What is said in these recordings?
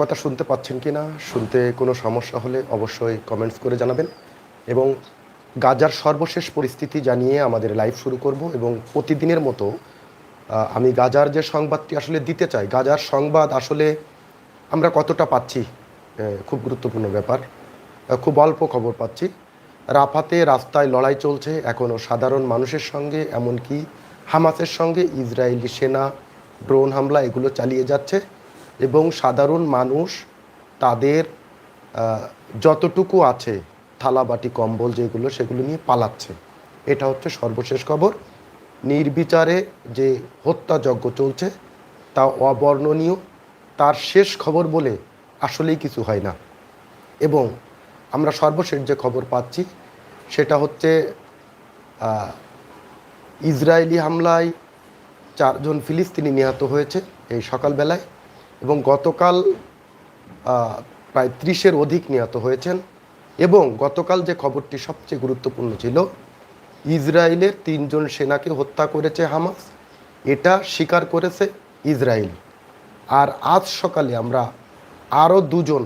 কথা শুনতে পাচ্ছেন কি না? শুনতে কোনো সমস্যা হলে অবশ্যই কমেন্টস করে জানাবেন। এবং গাজার সর্বশেষ পরিস্থিতি জানিয়ে আমাদের লাইভ শুরু করব এবং প্রতিদিনের মতো আমি গাজার যে সংবাদটি আসলে দিতে চাই, গাজার সংবাদ আসলে আমরা কতটা পাচ্ছি খুব গুরুত্বপূর্ণ ব্যাপার। খুব অল্প খবর পাচ্ছি। রাফাতে রাস্তায় লড়াই চলছে এখনও সাধারণ মানুষের সঙ্গে, এমনকি হামাসের সঙ্গে ইসরায়েলি সেনা, ড্রোন হামলা, এগুলো চালিয়ে যাচ্ছে। এবং সাধারণ মানুষ তাদের যতটুকু আছে থালাবাটি, কম্বল যেগুলো, সেগুলো নিয়ে পালাচ্ছে। এটা হচ্ছে সর্বশেষ খবর। নির্বিচারে যে হত্যাযজ্ঞ চলছে, তা অবর্ণনীয়। তার শেষ খবর বলে আসলেই কিছু হয় না। এবং আমরা সর্বশেষ যে খবর পাচ্ছি, সেটা হচ্ছে ইসরায়েলি হামলায় চারজন ফিলিস্তিনি নিহত হয়েছে এই সকালবেলায়। এবং গতকাল প্রায় ত্রিশের অধিক নিহত হয়েছেন এবং গতকাল যে খবরটি সবচেয়ে গুরুত্বপূর্ণ ছিল, ইসরায়েলের তিনজন সেনাকে হত্যা করেছে হামাস, এটা স্বীকার করেছে ইসরায়েল। আর আজ সকালে আমরা আরও দুজন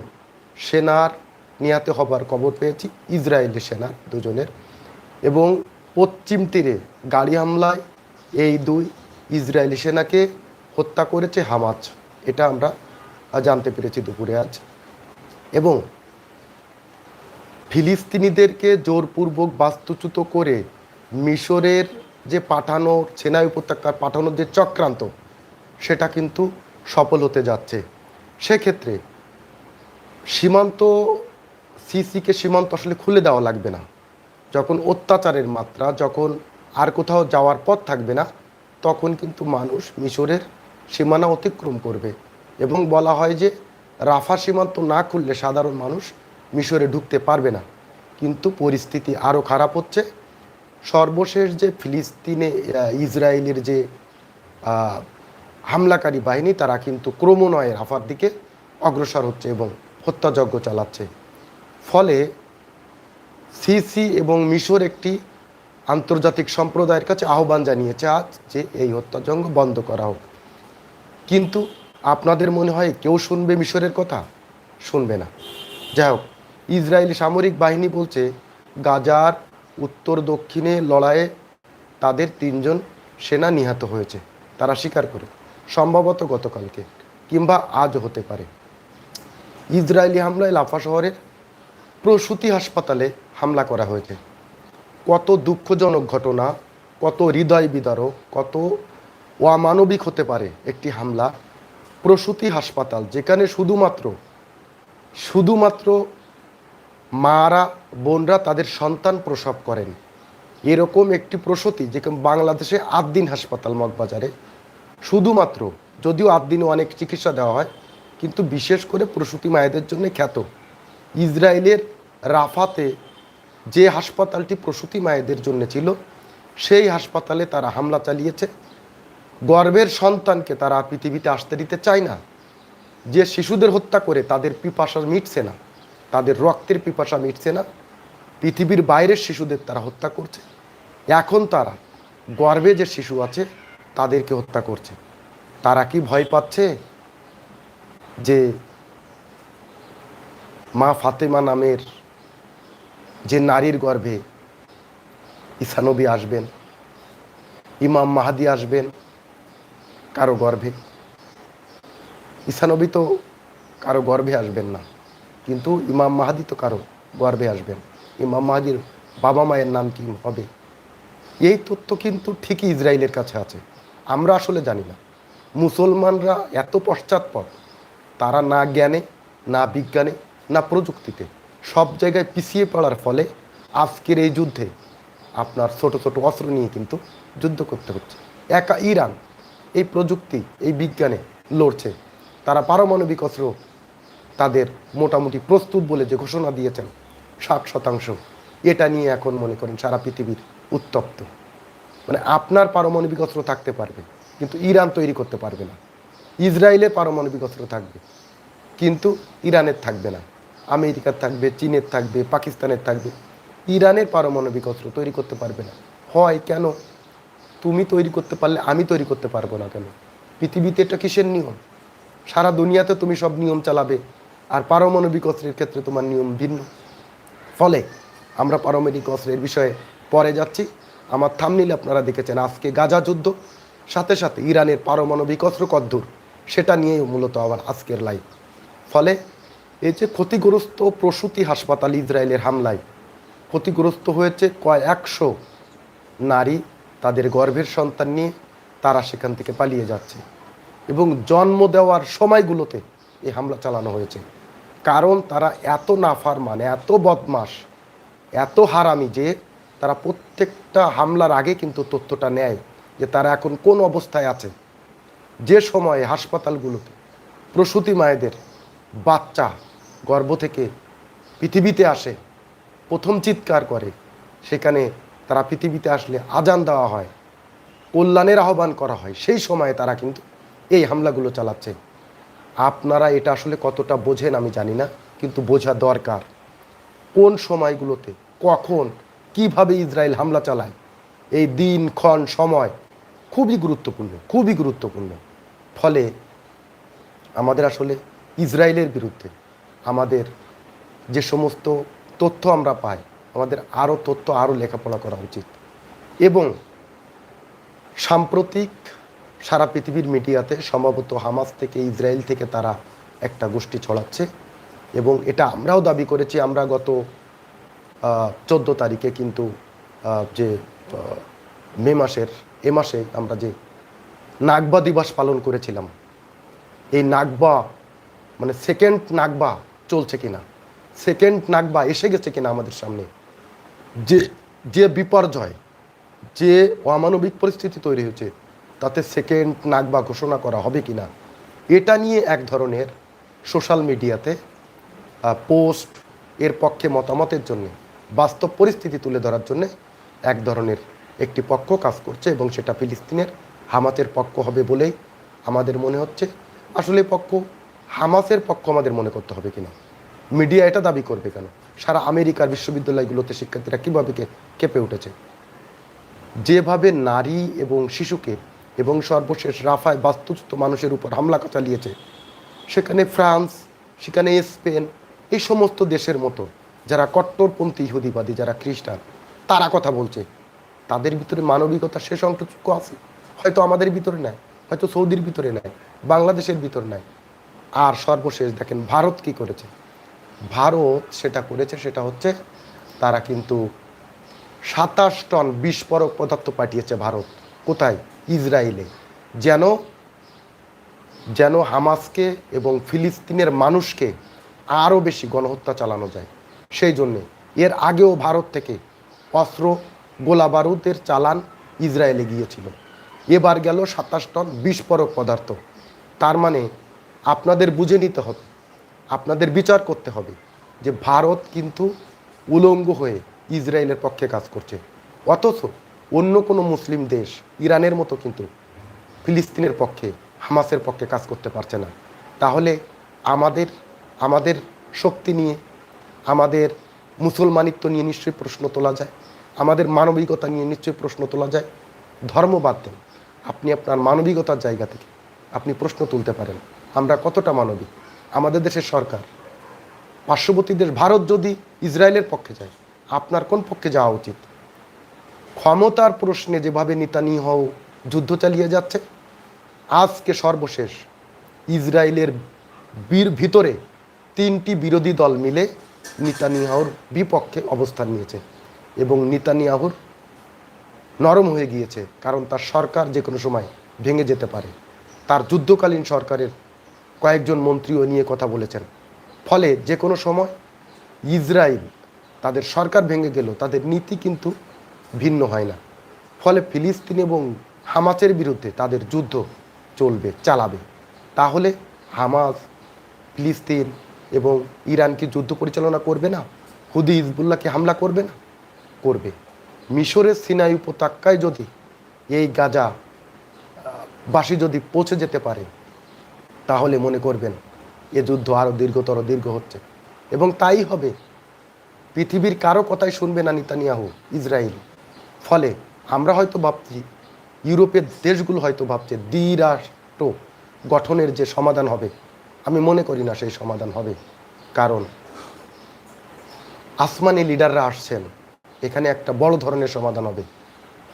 সেনার নিহত হবার খবর পেয়েছি, ইসরায়েলি সেনার দুজনের। এবং পশ্চিম তীরে গাড়ি হামলায় এই দুই ইসরায়েলি সেনাকে হত্যা করেছে হামাজ এটা আমরা জানতে পেরেছি দুপুরে আজ। এবং ফিলিস্তিনিদেরকে জোরপূর্বক বাস্তুচ্যুত করে মিশরের যে পাঠানো সেনাই উপত্যকার পাঠানোর যে চক্রান্ত, সেটা কিন্তু সফল হতে যাচ্ছে। সেক্ষেত্রে সীমান্ত সিসিকে সীমান্ত আসলে খুলে দেওয়া লাগবে না। যখন অত্যাচারের মাত্রা, যখন আর কোথাও যাওয়ার পথ থাকবে না, তখন কিন্তু মানুষ মিশরের সীমানা অতিক্রম করবে এবং বলা হয় যে রাফা সীমান্ত না খুললে সাধারণ মানুষ মিশরে ঢুকতে পারবে না। কিন্তু পরিস্থিতি আরও খারাপ হচ্ছে। সর্বশেষ যে ফিলিস্তিনে ইসরায়েলের যে হামলাকারী বাহিনী, তারা কিন্তু ক্রমনয়ে রাফার দিকে অগ্রসর হচ্ছে এবং হত্যাযজ্ঞ চালাচ্ছে। ফলে সিসি এবং মিশর একটি আন্তর্জাতিক সম্প্রদায়ের কাছে আহ্বান জানিয়েছে আজ যে এই হত্যাযজ্ঞ বন্ধ করা হোক। কিন্তু আপনাদের মনে হয় কেউ শুনবে মিশরের কথা? শুনবে না। যাই হোক, ইসরায়েলি সামরিক বাহিনী বলছে, গাজার উত্তর দক্ষিণে লড়াইয়ে তাদের তিনজন সেনা নিহত হয়েছে। তারা স্বীকার করে, সম্ভবত গতকালকে, কিংবা আজ হতে পারে। ইসরায়েলি হামলায় লাফা শহরের প্রসূতি হাসপাতালে হামলা করা হয়েছে। কত দুঃখজনক ঘটনা, কত হৃদয় বিদারক, কত অমানবিক হতে পারে একটি হামলা প্রসূতি হাসপাতাল, যেখানে শুধুমাত্র শুধুমাত্র মারা, বোনরা তাদের সন্তান প্রসব করেন। এরকম একটি প্রসূতি যেরকম বাংলাদেশে আটদিন হাসপাতাল, মগবাজারে শুধুমাত্র, যদিও আটদিনে অনেক চিকিৎসা দেওয়া হয়, কিন্তু বিশেষ করে প্রসূতি মায়েদের জন্য খ্যাত। ইসরায়েলের রাফাতে যে হাসপাতালটি প্রসূতি মায়েদের জন্য ছিল, সেই হাসপাতালে তারা হামলা চালিয়েছে। গর্ভের সন্তানকে তারা পৃথিবীতে আসতে দিতে চায় না। যে শিশুদের হত্যা করে তাদের পিপাসা মিটছে না, তাদের রক্তের পিপাসা মিটছে না, পৃথিবীর বাইরের শিশুদের তারা হত্যা করছে। এখন তারা গর্ভে যে শিশু আছে, তাদেরকে হত্যা করছে। তারা কি ভয় পাচ্ছে যে মা ফাতেমা নামের যে নারীর গর্ভে ঈসানবী আসবেন, ইমাম মাহাদি আসবেন কারও গর্ভে। ঈসানবী তো কারও গর্ভে আসবেন না, কিন্তু ইমাম মাহাদি তো কারও গর্ভে আসবেন। ইমাম মাহাদির বাবা মায়ের নাম কি হবে? এই তথ্য কিন্তু ঠিকই ইসরায়েলের কাছে আছে। আমরা আসলে জানি না। মুসলমানরা এত পশ্চাৎপদ, তারা না জ্ঞানে, না বিজ্ঞানে, না প্রযুক্তিতে সব জায়গায় পিছিয়ে পড়ার ফলে আজকের এই যুদ্ধে আপনার ছোট ছোট অস্ত্র নিয়ে কিন্তু যুদ্ধ করতে হচ্ছে। একা ইরান এই প্রযুক্তি, এই বিজ্ঞানে লড়ছে। তারা পারমাণবিক অস্ত্র তাদের মোটামুটি প্রস্তুত বলে যে ঘোষণা দিয়েছেন, ষাট শতাংশ। এটা নিয়ে এখন মনে করেন সারা পৃথিবীর উত্তপ্ত। মানে আপনার পারমাণবিক অস্ত্র থাকতে পারবে, কিন্তু ইরান তৈরি করতে পারবে না। ইসরায়েলের পারমাণবিক অস্ত্র থাকবে, কিন্তু ইরানের থাকবে না। আমেরিকার থাকবে, চীনের থাকবে, পাকিস্তানের থাকবে। ইরানের পারমাণবিক অস্ত্র তৈরি করতে পারবে না। হয় কেন তুমি তৈরি করতে পারলে আমি তৈরি করতে পারব না কেন? পৃথিবীতে এটা কিসের নিয়ম? সারা দুনিয়াতে তুমি সব নিয়ম চালাবে, আর পারমাণবিক অস্ত্রের ক্ষেত্রে তোমার নিয়ম ভিন্ন। ফলে আমরা পারমাণবিক অস্ত্রের বিষয়ে পরে যাচ্ছি। আমার থামনিল আপনারা দেখেছেন, আজকে গাজা যুদ্ধ, সাথে সাথে ইরানের পারমাণবিক অস্ত্র কদ্দূর, সেটা নিয়েই মূলত আবার আজকের লাইভ ফলে এই যে ক্ষতিগ্রস্ত প্রসূতি হাসপাতাল ইসরায়েলের হামলায় ক্ষতিগ্রস্ত হয়েছে কয় একশো নারী তাদের গর্ভের সন্তান নিয়ে তারা সেখান থেকে পালিয়ে যাচ্ছে। এবং জন্ম দেওয়ার সময়গুলোতে এই হামলা চালানো হয়েছে। কারণ তারা এত নাফার মানে এত বদমাস এত হারামি যে তারা প্রত্যেকটা হামলার আগে কিন্তু তথ্যটা নেয় যে তারা এখন কোন অবস্থায় আছে। যে সময়ে হাসপাতালগুলোতে প্রসূতি মায়েদের বাচ্চা গর্ভ থেকে পৃথিবীতে আসে, প্রথম চিৎকার করে, সেখানে তারা পৃথিবীতে আসলে আজান দেওয়া হয়, কল্যাণের আহ্বান করা হয়, সেই সময়ে তারা কিন্তু এই হামলাগুলো চালাচ্ছে। আপনারা এটা আসলে কতটা বোঝেন আমি জানি না, কিন্তু বোঝা দরকার কোন সময়গুলোতে, কখন, কীভাবে ইসরায়েল হামলা চালায়। এই দিন, ক্ষণ, সময় খুবই গুরুত্বপূর্ণ খুবই গুরুত্বপূর্ণ। ফলে আমাদের আসলে ইসরায়েলের বিরুদ্ধে আমাদের যে সমস্ত তথ্য আমরা পাই আমাদের আরও তথ্য আরও লেখাপড়া করা উচিত। এবং সাম্প্রতিক সারা পৃথিবীর মিডিয়াতে সম্ভবত হামাস থেকে ইসরায়েল থেকে তারা একটা গোষ্ঠী ছড়াচ্ছে। এবং এটা আমরাও দাবি করেছি, আমরা গত চোদ্দ তারিখে কিন্তু যে মে মাসের, এ মাসে আমরা যে নাগবা দিবস পালন করেছিলাম, এই নাগবা মানে সেকেন্ড নাগবা চলছে কিনা? সেকেন্ড নাগবা এসে গেছে কিনা আমাদের সামনে? যে যে বিপর্যয়, যে অমানবিক পরিস্থিতি তৈরি হয়েছে, তাতে সেকেন্ড নাক বা ঘোষণা করা হবে কিনা, এটা নিয়ে এক ধরনের সোশ্যাল মিডিয়াতে পোস্ট এর পক্ষে মতামতের জন্য, বাস্তব পরিস্থিতি তুলে ধরার জন্য এক ধরনের একটি পক্ষ কাজ করছে এবং সেটা ফিলিস্তিনের হামাসের পক্ষ হবে বলেই আমাদের মনে হচ্ছে। আসলে পক্ষ হামাসের পক্ষ আমাদের মনে করতে হবে কিনা? মিডিয়া এটা দাবি করবে কেন? সারা আমেরিকার বিশ্ববিদ্যালয়গুলোতে শিক্ষার্থীরা কীভাবে কেঁপে উঠেছে? যেভাবে নারী এবং শিশুকে এবং সর্বশেষ রাফায় বাস্তুচ্যুত মানুষের উপর হামলা চালিয়েছে, সেখানে ফ্রান্স, সেখানে স্পেন, এই সমস্ত দেশের মতো যারা কট্টরপন্থী, ইহুদিবাদী, যারা খ্রিস্টান, তারা কথা বলছে। তাদের ভিতরে মানবিকতা শেষ অংশটুকু আছে। হয়তো আমাদের ভিতরে নেয় হয়তো সৌদির ভিতরে নেয় বাংলাদেশের ভিতরে নেয় আর সর্বশেষ দেখেন ভারত কি করেছে? ভারত সেটা করেছে, সেটা হচ্ছে তারা কিন্তু সাতাশ টন বিস্ফোরক পদার্থ পাঠিয়েছে ভারত। কোথায়? ইসরায়েলে। যেন যেন হামাসকে এবং ফিলিস্তিনের মানুষকে আরও বেশি গণহত্যা চালানো যায়। সেই জন্যে এর আগেও ভারত থেকে অস্ত্র গোলা বারুদের চালান ইসরায়েলে গিয়েছিল। এবার গেল সাতাশ টন বিস্ফোরক পদার্থ। তার মানে আপনাদের বুঝে নিতে হবে আপনাদের বিচার করতে হবে যে ভারত কিন্তু উলঙ্গ হয়ে ইসরায়েলের পক্ষে কাজ করছে। অথচ অন্য কোনো মুসলিম দেশ ইরানের মতো কিন্তু ফিলিস্তিনের পক্ষে, হামাসের পক্ষে কাজ করতে পারছে না। তাহলে আমাদের আমাদের শক্তি নিয়ে, আমাদের মুসলমানিত্ব নিয়ে নিশ্চয়ই প্রশ্ন তোলা যায়। আমাদের মানবিকতা নিয়ে নিশ্চয়ই প্রশ্ন তোলা যায়। ধর্ম বাদ দেন। আপনি আপনার মানবিকতার জায়গা থেকে আপনি প্রশ্ন তুলতে পারেন। আমরা কতটা মানবিক? আমাদের দেশের সরকার, পার্শ্ববর্তী দেশ ভারত যদি ইসরায়েলের পক্ষে যায়, আপনার কোন পক্ষে যাওয়া উচিত? ক্ষমতার প্রশ্নে যেভাবে নেতানিয়াহ যুদ্ধ চালিয়ে যাচ্ছে, আজকে সর্বশেষ ইসরায়েলের বীর ভিতরে তিনটি বিরোধী দল মিলে নিতানিয়াহুর বিপক্ষে অবস্থান নিয়েছে এবং নিতানিয়াহুর নরম হয়ে গিয়েছে, কারণ তার সরকার যে কোনো সময় ভেঙে যেতে পারে। তার যুদ্ধকালীন সরকারের কয়েকজন মন্ত্রীও নিয়ে কথা বলেছেন। ফলে যে কোনো সময় ইসরায়েল তাদের সরকার ভেঙে গেল, তাদের নীতি কিন্তু ভিন্ন হয় না। ফলে ফিলিস্তিন এবং হামাসের বিরুদ্ধে তাদের যুদ্ধ চলবে, চালাবে। তাহলে হামাস, ফিলিস্তিন এবং ইরান কি যুদ্ধ পরিচালনা করবে না? হুদি হিজবুল্লাহকে হামলা করবে না? করবে। মিশরের সিনাই উপত্যকায় যদি এই গাজা বাসী যদি পৌঁছে যেতে পারে তাহলে মনে করবেন এ যুদ্ধ আরও দীর্ঘতর, দীর্ঘ হচ্ছে। এবং তাই হবে। পৃথিবীর কারও কথাই শুনবে না নিতানিয়াহু, ইসরায়েল। ফলে আমরা হয়তো ভাবছি, ইউরোপের দেশগুলো হয়তো ভাবছে, দ্বিরাষ্ট্র গঠনের যে সমাধান হবে, আমি মনে করি না সেই সমাধান হবে। কারণ আসমানি লিডাররা আসছেন, এখানে একটা বড় ধরনের সমাধান হবে।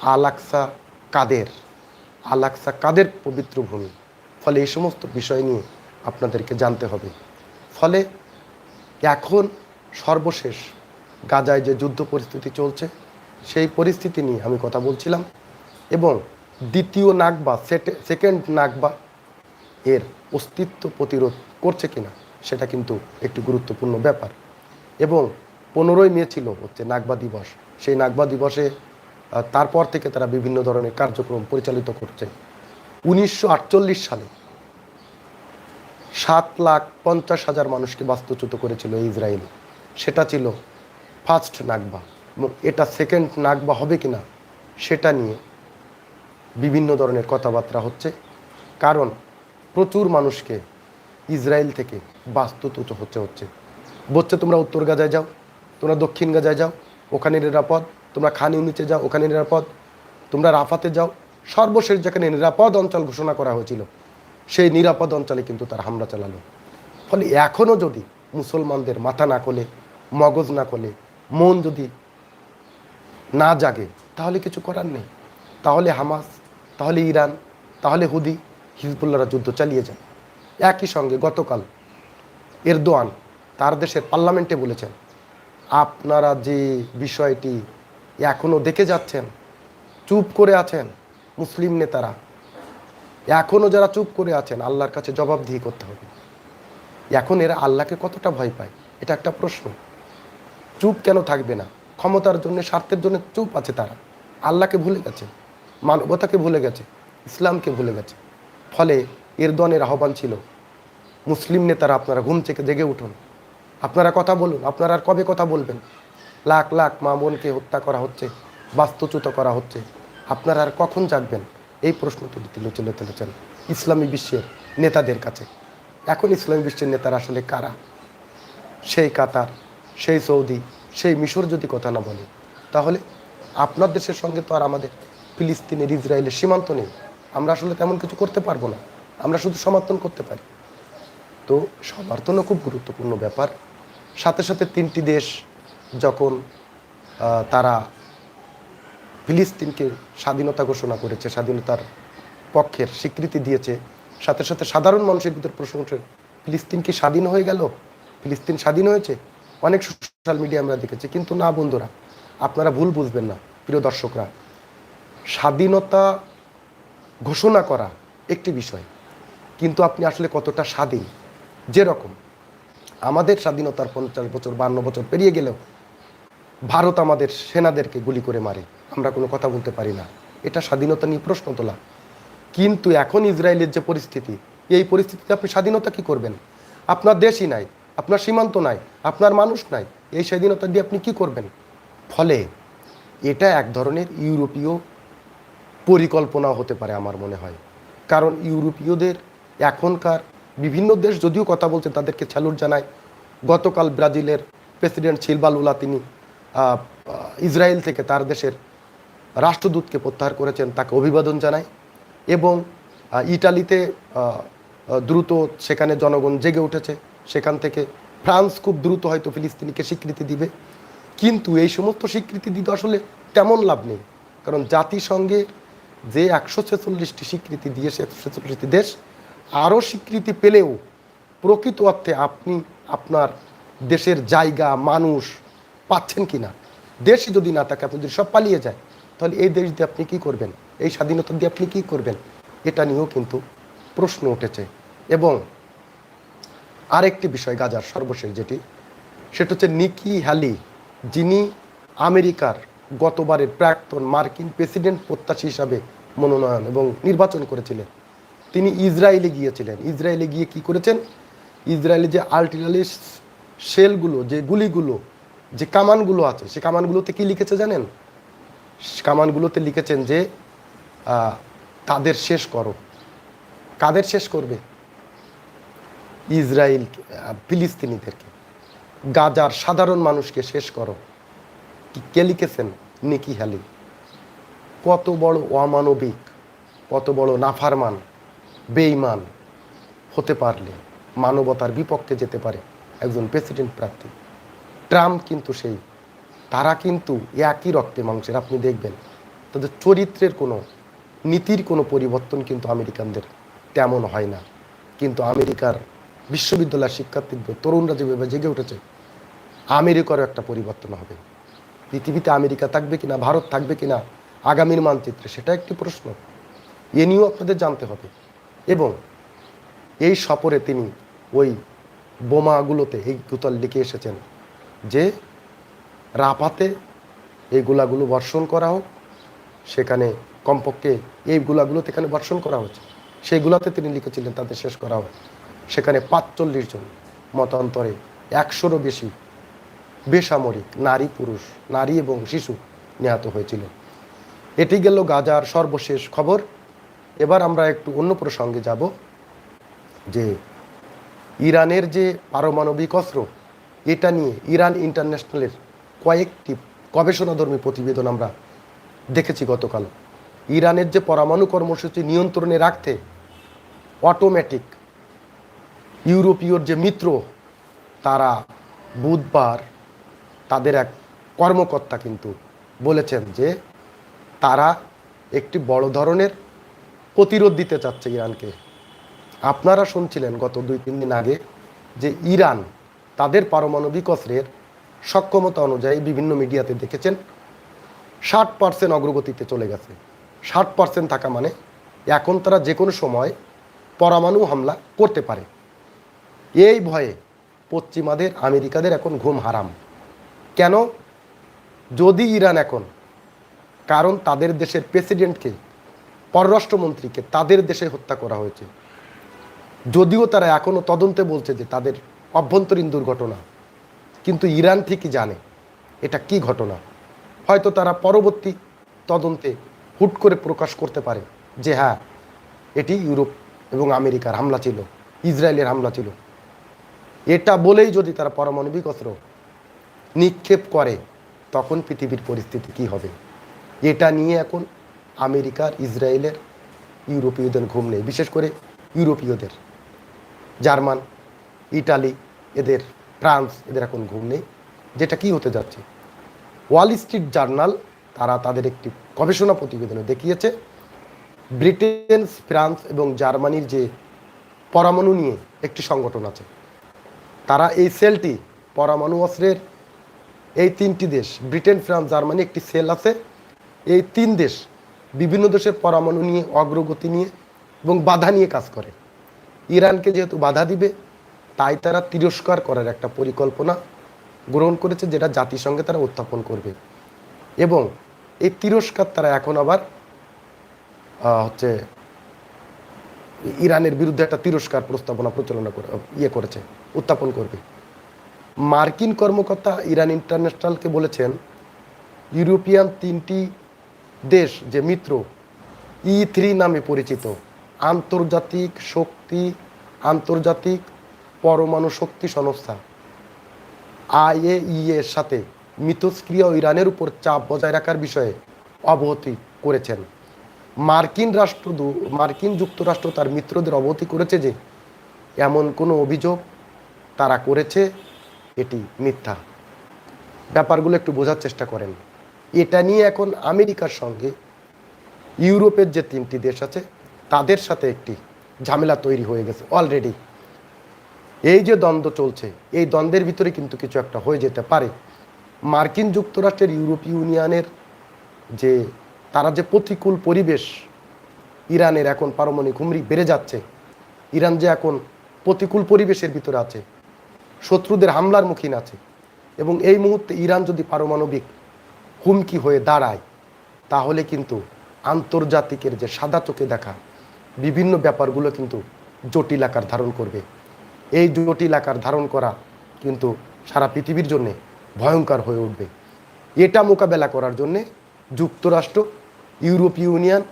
আলাক্সা কাদের? আলাক্সা কাদের পবিত্র ভূমি? ফলে এই সমস্ত বিষয় নিয়ে আপনাদেরকে জানতে হবে। ফলে এখন সর্বশেষ গাজায় যে যুদ্ধ পরিস্থিতি চলছে, সেই পরিস্থিতি নিয়ে আমি কথা বলছিলাম এবং দ্বিতীয় নাগবা সেকেন্ড নাগবা এর অস্তিত্ব প্রতিরোধ করছে কিনা, সেটা কিন্তু একটি গুরুত্বপূর্ণ ব্যাপার। এবং পনেরোই মে ছিল হচ্ছে নাগবা দিবস। সেই নাগবা দিবসে তারপর থেকে তারা বিভিন্ন ধরনের কার্যক্রম পরিচালিত করছে। উনিশশো আটচল্লিশ সালে সাত লাখ পঞ্চাশ হাজার মানুষকে বাস্তুচ্যুত করেছিল ইসরায়েল। সেটা ছিল ফার্স্ট এবং এটা সেকেন্ড নাগবা হবে কিনা, সেটা নিয়ে বিভিন্ন ধরনের কথাবার্তা হচ্ছে। কারণ প্রচুর মানুষকে ইসরায়েল থেকে বাস্তুচ্যুত হচ্ছে হচ্ছে। বলছে, তোমরা উত্তর গাজায় যাও, তোমরা দক্ষিণ গাজায় যাও, ওখানে নিরাপদ। তোমরা খান ইউনিটে যাও, ওখানে নিরাপদ। তোমরা রাফাতে যাও। সর্বশেষ যেখানে নিরাপদ অঞ্চল ঘোষণা করা হয়েছিল সেই নিরাপদ অঞ্চলে কিন্তু তার হামলা চালালো। ফলে এখনও যদি মুসলমানদের মাথা না খোলে মগজ না খোলে মন যদি না জাগে, তাহলে কিছু করার নেই। তাহলে হামাস, তাহলে ইরান, তাহলে হুদি, হিজবুল্লাহরা যুদ্ধ চালিয়ে যায়। একই সঙ্গে গতকাল এরদোয়ান তার দেশের পার্লামেন্টে বলেছেন, আপনারা যে বিষয়টি এখনও দেখে যাচ্ছেন, চুপ করে আছেন, মুসলিম নেতারা এখনও যারা চুপ করে আছেন, আল্লাহর কাছে জবাবদিহি করতে হবে। এখন এরা আল্লাহকে কতটা ভয় পায়? এটা একটা প্রশ্ন। চুপ কেন থাকবে না? ক্ষমতার জন্য, স্বার্থের জন্য চুপ আছে তারা। আল্লাহকে ভুলে গেছে, মানবতাকে ভুলে গেছে, ইসলামকে ভুলে গেছে। ফলে এরদনের আহ্বান ছিল, মুসলিম নেতারা আপনারা ঘুম থেকে জেগে উঠুন। আপনারা কথা বলুন, আপনারা আর কবে কথা বলবেন? লাখ লাখ মা বোনকে হত্যা করা হচ্ছে, বাস্তুচ্যুত করা হচ্ছে। আপনারা আর কখন জাগবেন? এই প্রশ্ন তুলে তুলে চলে তুলেছেন ইসলামী বিশ্বের নেতাদের কাছে। এখন ইসলামী বিশ্বের নেতারা আসলে কারা? সেই কাতার, সেই সৌদি, সেই মিশর যদি কথা না বলে, তাহলে আপনার দেশের সঙ্গে তো আর আমাদের ফিলিস্তিনের, ইসরায়েলের সীমান্ত নেই। আমরা আসলে তেমন কিছু করতে পারব না। আমরা শুধু সমর্থন করতে পারি। তো সমর্থনও খুব গুরুত্বপূর্ণ ব্যাপার। সাথে সাথে তিনটি দেশ যখন তারা ফিলিস্তিনকে স্বাধীনতা ঘোষণা করেছে, স্বাধীনতার পক্ষের স্বীকৃতি দিয়েছে। সাথে সাথে সাধারণ মানুষের ভিতরে প্রশ্ন উঠে, ফিলিস্তিন কি স্বাধীন হয়ে গেল? ফিলিস্তিন স্বাধীন হয়েছে? অনেক সোশ্যাল মিডিয়া আমরা দেখেছি। কিন্তু না বন্ধুরা, আপনারা ভুল বুঝবেন না, প্রিয় দর্শকরা। স্বাধীনতা ঘোষণা করা একটি বিষয়, কিন্তু আপনি আসলে কতটা স্বাধীন? যেরকম, আমাদের স্বাধীনতার পঞ্চাশ বছর, বান্ন বছর পেরিয়ে গেলেও ভারত আমাদের সেনাদেরকে গুলি করে মারে। আমরা কোনো কথা বলতে পারি না। এটা স্বাধীনতা নিয়ে প্রশ্ন তোলা। কিন্তু এখন ইসরায়েলের যে পরিস্থিতি, এই পরিস্থিতিতে আপনি স্বাধীনতা কি করবেন? আপনার দেশই নাই, আপনার সীমান্ত নাই, আপনার মানুষ নাই, এই স্বাধীনতা দিয়ে আপনি কি করবেন? ফলে এটা এক ধরনের ইউরোপীয় পরিকল্পনাও হতে পারে আমার মনে হয়। কারণ ইউরোপীয়দের এখনকার বিভিন্ন দেশ যদিও কথা বলছে, তাদেরকে স্যালুট জানায়। গতকাল ব্রাজিলের প্রেসিডেন্ট সিলভা লুলা তিনি ইসরায়েল থেকে তার দেশের রাষ্ট্রদূতকে প্রত্যাহার করেছেন, তাকে অভিবাদন জানায় এবং ইটালিতে দ্রুত সেখানে জনগণ জেগে উঠেছে। সেখান থেকে ফ্রান্স খুব দ্রুত হয়তো ফিলিস্তিনিকে স্বীকৃতি দিবে। কিন্তু এই সমস্ত স্বীকৃতি দিতে আসলে তেমন লাভ নেই। কারণ জাতিসংঘে যে একশো ছেচল্লিশটি স্বীকৃতি দিয়েছে একশো ছেচল্লিশটি দেশ, আরও স্বীকৃতি পেলেও প্রকৃত অর্থে আপনি আপনার দেশের জায়গা, মানুষ পাচ্ছেন কি না দেশই যদি না থাকে, আপনি যদি সব পালিয়ে যায়, তাহলে এই দেশ দিয়ে আপনি কি করবেন? এই স্বাধীনতা দিয়ে আপনি কি করবেন? এটা নিয়েও কিন্তু প্রশ্ন উঠেছে। এবং আরেকটি বিষয় গাজার সর্বশেষ যেটি, সেটা হচ্ছে নিকি হ্যালি, যিনি আমেরিকার গতবারের প্রাক্তন মার্কিন প্রেসিডেন্ট প্রত্যাশী হিসাবে মনোনয়ন এবং নির্বাচন করেছিলেন। তিনি ইসরায়েলে গিয়েছিলেন। ইসরায়েলে গিয়ে কি করেছেন? ইসরায়েলে যে আর্টিলারি শেলগুলো, যে গুলিগুলো যে কামানগুলো আছে, সে কামানগুলোতে কি লিখেছে জানেন? কামানগুলোতে লিখেছেন যে তাদের শেষ করো। কাদের শেষ করবে? ইসরায়েল ফিলিস্তিনিদেরকে। গাজার সাধারণ মানুষকে শেষ করো। কি- লিখেছেন? নিকি হ্যালি কত বড় অমানবিক, কত বড় নাফারমান, বেঈমান হতে পারলে, মানবতার বিপক্ষে যেতে পারে একজন প্রেসিডেন্ট প্রার্থী। ট্রাম্প কিন্তু সেই। তারা কিন্তু একই রক্তে মাংসের, আপনি দেখবেন। তাদের চরিত্রের কোনো, নীতির কোনো পরিবর্তন কিন্তু আমেরিকানদের তেমন হয় না। কিন্তু আমেরিকার বিশ্ববিদ্যালয়ের শিক্ষার্থীদের, তরুণরা যেভাবে জেগে উঠেছে, আমেরিকারও একটা পরিবর্তন হবে। পৃথিবীতে আমেরিকা থাকবে কিনা, ভারত থাকবে কিনা, আগামীর মানচিত্রে সেটা একটি প্রশ্ন। এ নিয়েও আপনাদের জানতে হবে। এবং এই সফরে তিনি ওই বোমাগুলোতে, এই গুতল লিখে এসেছেন। যে রাপাতে এই গোলাগুলো বর্ষণ করা হোক, সেখানে কমপক্ষে এই গোলাগুলোতে এখানে বর্ষণ করা হচ্ছে সেইগুলোতে তিনি লিখেছিলেন তাদের শেষ করা হয়। সেখানে পাঁচচল্লিশ জন মতান্তরে একশোরও বেশি বেসামরিক নারী পুরুষ, নারী এবং শিশু নিহত হয়েছিল। এটি গেল গাজার সর্বশেষ খবর। এবার আমরা একটু অন্য প্রসঙ্গে যাব, যে ইরানের যে পারমাণবিক অস্ত্র এটা নিয়ে ইরান ইন্টারন্যাশনালের কয়েকটি গবেষণাধর্মী প্রতিবেদন আমরা দেখেছি গতকাল। ইরানের যে পরমাণু কর্মসূচি নিয়ন্ত্রণে রাখতে অটোমেটিক ইউরোপীয়র যে মিত্র, তারা বুধবার তাদের এক কর্মকর্তা কিন্তু বলেছেন যে তারা একটি বড় ধরনের প্রতিরোধ দিতে চাচ্ছে ইরানকে। আপনারা শুনছিলেন গত দুই তিন দিন আগে যে ইরান তাদের পারমাণবিক অস্ত্রের সক্ষমতা অনুযায়ী বিভিন্ন মিডিয়াতে দেখেছেন, ষাট পার্সেন্ট অগ্রগতিতে চলে গেছে। ষাট পার্সেন্ট থাকা মানে এখন তারা যে কোনো সময় পরমাণু হামলা করতে পারে। এই ভয়ে পশ্চিমাদের, আমেরিকাদের এখন ঘুম হারাম। কেন? যদি ইরান এখন, কারণ তাদের দেশের প্রেসিডেন্টকে, পররাষ্ট্রমন্ত্রীকে তাদের দেশে হত্যা করা হয়েছে, যদিও তারা এখনও তদন্তে বলছে যে তাদের অভ্যন্তরীণ দুর্ঘটনা। কিন্তু ইরান ঠিকই জানে এটা কি ঘটনা। হয়তো তারা পরবর্তী তদন্তে হুট করে প্রকাশ করতে পারে যে হ্যাঁ এটি ইউরোপ এবং আমেরিকার হামলা ছিল, ইসরায়েলের হামলা ছিল। এটা বলেই যদি তারা পারমাণবিক অস্ত্র নিক্ষেপ করে, তখন পৃথিবীর পরিস্থিতি কি হবে? এটা নিয়ে এখন আমেরিকার, ইসরায়েলের ইউরোপীয়দের ঘুম নেই, বিশেষ করে ইউরোপীয়দের। জার্মান ইটালি, এদের ফ্রান্স, এদের এখন ঘুম নেই যেটা কি হতে যাচ্ছে? ওয়াল স্ট্রিট জার্নাল, তারা তাদের একটি গবেষণা প্রতিবেদনে দেখিয়েছে, ব্রিটেন, ফ্রান্স এবং জার্মানির যে পরমাণু নিয়ে একটি সংগঠন আছে। তারা এই সেলটি, পরমাণু অস্ত্রের এই তিনটি দেশ, ব্রিটেন, ফ্রান্স, জার্মানি একটি সেল আছে। এই তিন দেশ বিভিন্ন দেশের পরমাণু নিয়ে অগ্রগতি নিয়ে এবং বাধা নিয়ে কাজ করে। ইরানকে যেহেতু বাধা দিবে তাই তারা তিরস্কার করার একটা পরিকল্পনা গ্রহণ করেছে যেটা জাতিসংঘে তারা উত্থাপন করবে। এবং এই তিরস্কার তারা এখন আবার হচ্ছে ইরানের বিরুদ্ধে একটা তিরস্কার প্রস্তাবনা প্রচলনা করে ইয়ে করেছে, উত্থাপন করবে। মার্কিন কর্মকর্তা ইরান ইন্টারন্যাশনালকে বলেছেন, ইউরোপিয়ান তিনটি দেশ যে মিত্র, ই থ্রি নামে পরিচিত, আন্তর্জাতিক শক্তি, আন্তর্জাতিক পরমাণু শক্তি সংস্থা। আইএই এর সাথে মিথস্ক্রিয়া ইরানের উপর চাপ বজায় রাখার বিষয়ে অবগতি করেছেন। মার্কিন রাষ্ট্র মার্কিন যুক্তরাষ্ট্র তার মিত্রদের অবগতি করেছে যে, এমন কোনো অভিযোগ তারা করেছে, এটি মিথ্যা। ব্যাপারগুলো একটু বোঝার চেষ্টা করেন। এটা নিয়ে এখন আমেরিকার সঙ্গে ইউরোপের যে তিনটি দেশ আছে, তাদের সাথে একটি ঝামেলা তৈরি হয়ে গেছে অলরেডি। এই যে দ্বন্দ্ব চলছে, এই দ্বন্দ্বের ভিতরে কিন্তু কিছু একটা হয়ে যেতে পারে। মার্কিন যুক্তরাষ্ট্রের ইউরোপীয় ইউনিয়নের যে, তারা যে প্রতিকূল পরিবেশ ইরানের এখন পারমাণবিক হুমরি বেড়ে যাচ্ছে, ইরান যে এখন প্রতিকূল পরিবেশের ভিতরে আছে, শত্রুদের হামলার মুখীন আছে, এবং এই মুহূর্তে ইরান যদি পারমাণবিক হুমকি হয়ে দাঁড়ায়, তাহলে কিন্তু আন্তর্জাতিকের যে সাদা চোখে দেখা বিভিন্ন ব্যাপারগুলো কিন্তু জটিল আকার ধারণ করবে। এই জটিল আকার ধারণ করা কিন্তু সারা পৃথিবীর জন্যে ভয়ঙ্কর হয়ে উঠবে। এটা মোকাবেলা করার জন্যে যুক্তরাষ্ট্র ইউরোপীয় ইউনিয়ন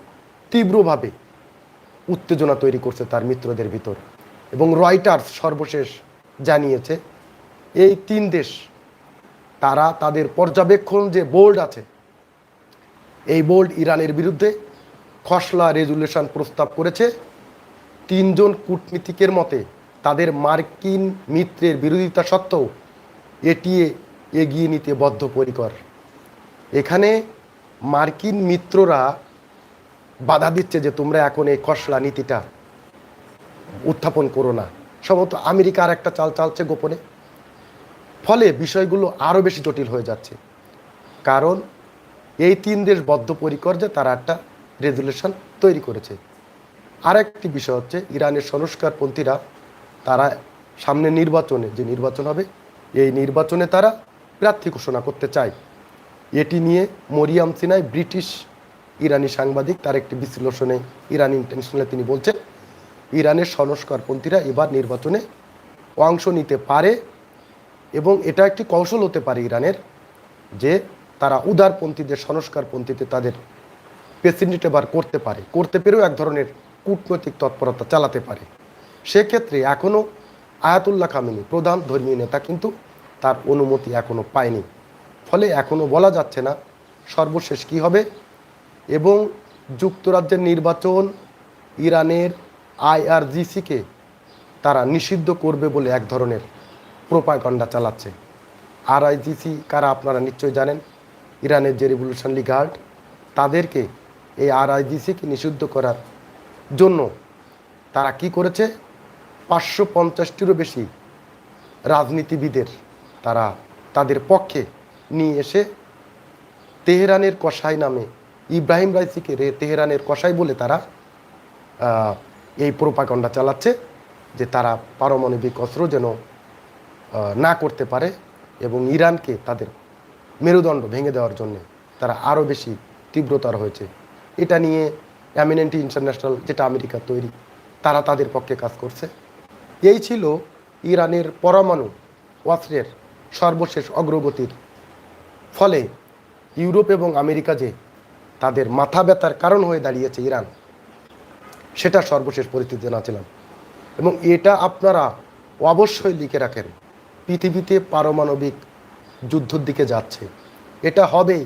তীব্রভাবে উত্তেজনা তৈরি করছে তার মিত্রদের ভিতর এবং রয়টার্স সর্বশেষ জানিয়েছে, এই তিন দেশ তারা তাদের পর্যবেক্ষণ যে বোর্ড আছে, এই বোর্ড ইরানের বিরুদ্ধে খসলা রেজুলেশন প্রস্তাব করেছে। তিনজন কূটনীতিকের মতে তাদের মার্কিন মিত্রের বিরোধিতা সত্ত্বেও এটিয়ে এগিয়ে নিতে বদ্ধপরিকর। এখানে মার্কিন মিত্ররা বাধা দিচ্ছে যে তোমরা এখন এই খসড়া নীতিটা উত্থাপন করো না। সম্ভবত আমেরিকার একটা চাল চালছে গোপনে। ফলে বিষয়গুলো আরও বেশি জটিল হয়ে যাচ্ছে। কারণ এই তিন দেশ বদ্ধপরিকর যে তারা একটা রেজুলেশন তৈরি করেছে। আরেকটি বিষয় হচ্ছে, ইরানের সংস্কারপন্থীরা তারা সামনে নির্বাচনে, যে নির্বাচন হবে, এই নির্বাচনে তারা প্রার্থী ঘোষণা করতে চায়। এটি নিয়ে মরিয়াম সিনাই, ব্রিটিশ ইরানি সাংবাদিক, তার একটি বিশ্লেষণে ইরান ইন্টারন্যাশনালে তিনি বলছেন, ইরানের সংস্কারপন্থীরা এবার নির্বাচনে অংশ নিতে পারে এবং এটা একটি কৌশল হতে পারে ইরানের, যে তারা উদারপন্থীদের, সংস্কারপন্থীতে তাদের প্রেসিডেন্ট এবার করতে পারে। করতে পেরেও এক ধরনের কূটনৈতিক তৎপরতা চালাতে পারে। সেক্ষেত্রে এখনও আয়াতুল্লাহ খামেনি প্রধান ধর্মীয় নেতা কিন্তু তার অনুমতি এখনও পায়নি। ফলে এখনও বলা যাচ্ছে না সর্বশেষ কি হবে এবং যুক্তরাজ্যের নির্বাচন ইরানের আইআরজিসিকে তারা নিষিদ্ধ করবে বলে এক ধরনের প্রোপাগন্ডা চালাচ্ছে। আর আরআইজিসি কারা আপনারা নিশ্চয়ই জানেন, ইরানের যে রিভলিউশনারি গার্ড তাদেরকে এই আর আরআইজিসিকে নিষিদ্ধ করার জন্য তারা কি করেছে? পাঁচশো পঞ্চাশটিরও বেশি রাজনীতিবিদের তারা তাদের পক্ষে নিয়ে এসে তেহরানের কসাই নামে, ইব্রাহিম রাইসিকে রে তেহরানের কসাই বলে তারা এই প্রোপাগন্ডা চালাচ্ছে যে তারা পারমাণবিক অস্ত্র যেন না করতে পারে এবং ইরানকে তাদের মেরুদণ্ড ভেঙে দেওয়ার জন্য তারা আরও বেশি তীব্রতর হয়েছে। এটা নিয়ে অ্যামিনেন্টি ইন্টারন্যাশনাল যেটা আমেরিকা তৈরি, তারা তাদের পক্ষে কাজ করছে। এই ছিল ইরানের পরমাণু অস্ত্রের সর্বশেষ অগ্রগতির। ফলে ইউরোপ এবং আমেরিকা যে তাদের মাথা ব্যথার কারণ হয়ে দাঁড়িয়েছে ইরান, সেটা সর্বশেষ পরিস্থিতি জানাছিলাম এবং এটা আপনারা অবশ্যই লিখে রাখেন, পৃথিবীতে পারমাণবিক যুদ্ধর দিকে যাচ্ছে। এটা হবেই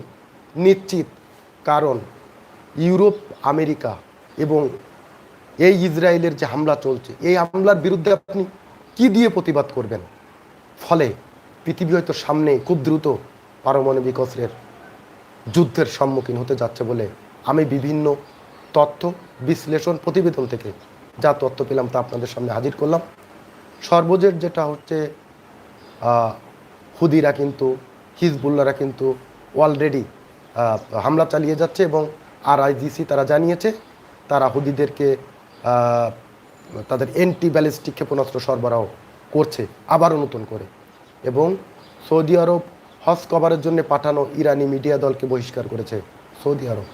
নিশ্চিত কারণ ইউরোপ, আমেরিকা এবং এই ইসরায়েলের যে হামলা চলছে, এই হামলার বিরুদ্ধে আপনি কি দিয়ে প্রতিবাদ করবেন? ফলে পৃথিবী হয়তো সামনে খুব দ্রুত পারমাণবিক অস্ত্রের যুদ্ধের সম্মুখীন হতে যাচ্ছে বলে আমি বিভিন্ন তথ্য বিশ্লেষণ প্রতিবেদন থেকে যা তথ্য পেলাম তা আপনাদের সামনে হাজির করলাম। সর্বজের যেটা হচ্ছে হুদিরা কিন্তু হিজবুল্লারা কিন্তু অলরেডি হামলা চালিয়ে যাচ্ছে এবং আর তারা জানিয়েছে, তারা হুদিদেরকে তাদের এন্টি ব্যালিস্টিক ক্ষেপণাস্ত্র সরবরাহ করছে আবারও নতুন করে। এবং সৌদি আরব হজ কভারের জন্য পাঠানো ইরানি মিডিয়া দলকে বহিষ্কার করেছে সৌদি আরব।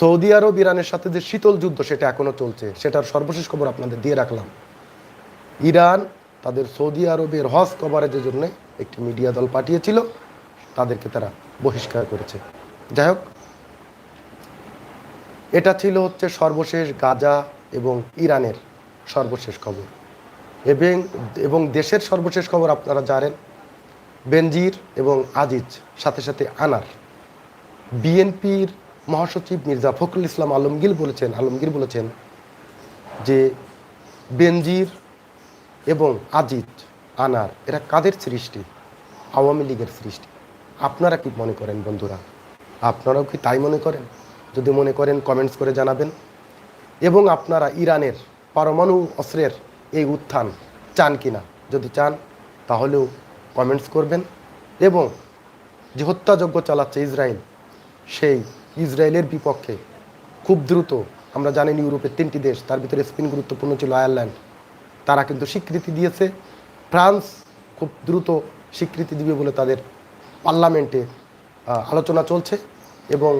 সৌদি আরব ইরানের সাথে যে শীতল যুদ্ধ সেটা এখনও চলছে, সেটার সর্বশেষ খবর আপনাদের দিয়ে রাখলাম। ইরান তাদের সৌদি আরবের হজ কভারেজের জন্য একটি মিডিয়া দল পাঠিয়েছিল, তাদেরকে তারা বহিষ্কার করেছে। যাই হোক এটা ছিল হচ্ছে সর্বশেষ গাজা এবং ইরানের সর্বশেষ খবর। এবং এবং দেশের সর্বশেষ খবর আপনারা জানেন, বেনজির এবং আজিজ, সাথে সাথে আনার। বিএনপির মহাসচিব মির্জা ফখরুল ইসলাম আলমগীর বলেছেন আলমগীর বলেছেন যে বেনজির এবং আজিজ, আনার, এরা কাদের সৃষ্টি? আওয়ামী লীগের সৃষ্টি। আপনারা কি মনে করেন বন্ধুরা? আপনারাও কি তাই মনে করেন? যদি মনে করেন কমেন্টস করে জানাবেন। এবং আপনারা ইরানের পারমাণু অস্ত্রের এই উত্থান চান কি না যদি চান, তাহলেও কমেন্টস করবেন। এবং যে হত্যাযজ্ঞ চালাচ্ছে ইসরায়েল, সেই ইসরায়েলের বিপক্ষে খুব দ্রুত, আমরা জানি ইউরোপের তিনটি দেশ, তার ভিতরে স্পেন গুরুত্বপূর্ণ ছিল আয়ারল্যান্ড। তারা কিন্তু স্বীকৃতি দিয়েছে। ফ্রান্স খুব দ্রুত স্বীকৃতি দিবে বলে তাদের পার্লামেন্টে আলোচনা চলছে। এবং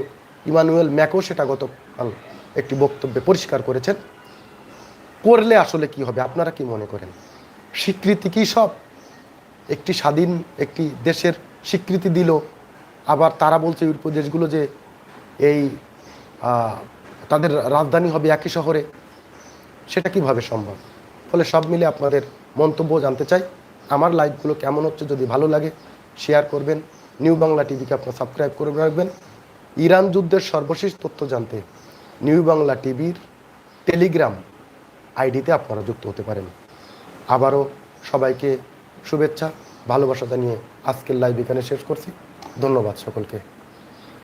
ইমানুয়েল ম্যাকো সেটা গতকাল একটি বক্তব্যে পরিষ্কার করেছেন। করলে আসলে কি হবে? আপনারা কি মনে করেন? স্বীকৃতি কি সব? একটি স্বাধীন, একটি দেশের স্বীকৃতি দিল, আবার তারা বলছে ইউরোপ দেশগুলো যে এই তাদের রাজধানী হবে একই শহরে, সেটা কীভাবে সম্ভব? ফলে সব মিলে আপনাদের মন্তব্য জানতে চাই। আমার লাইভগুলো কেমন হচ্ছে যদি ভালো লাগে শেয়ার করবেন। নিউ বাংলা টিভিকে আপনার সাবস্ক্রাইব করে রাখবেন। ইরান যুদ্ধের সর্বশেষ তথ্য জানতে নিউ বাংলা টিভির টেলিগ্রাম আইডিতে আপনারা যুক্ত হতে পারেন। আবারও সবাইকে শুভেচ্ছা, ভালোবাসা জানিয়ে আজকের লাইভ এখানে শেষ করছি। ধন্যবাদ সকলকে।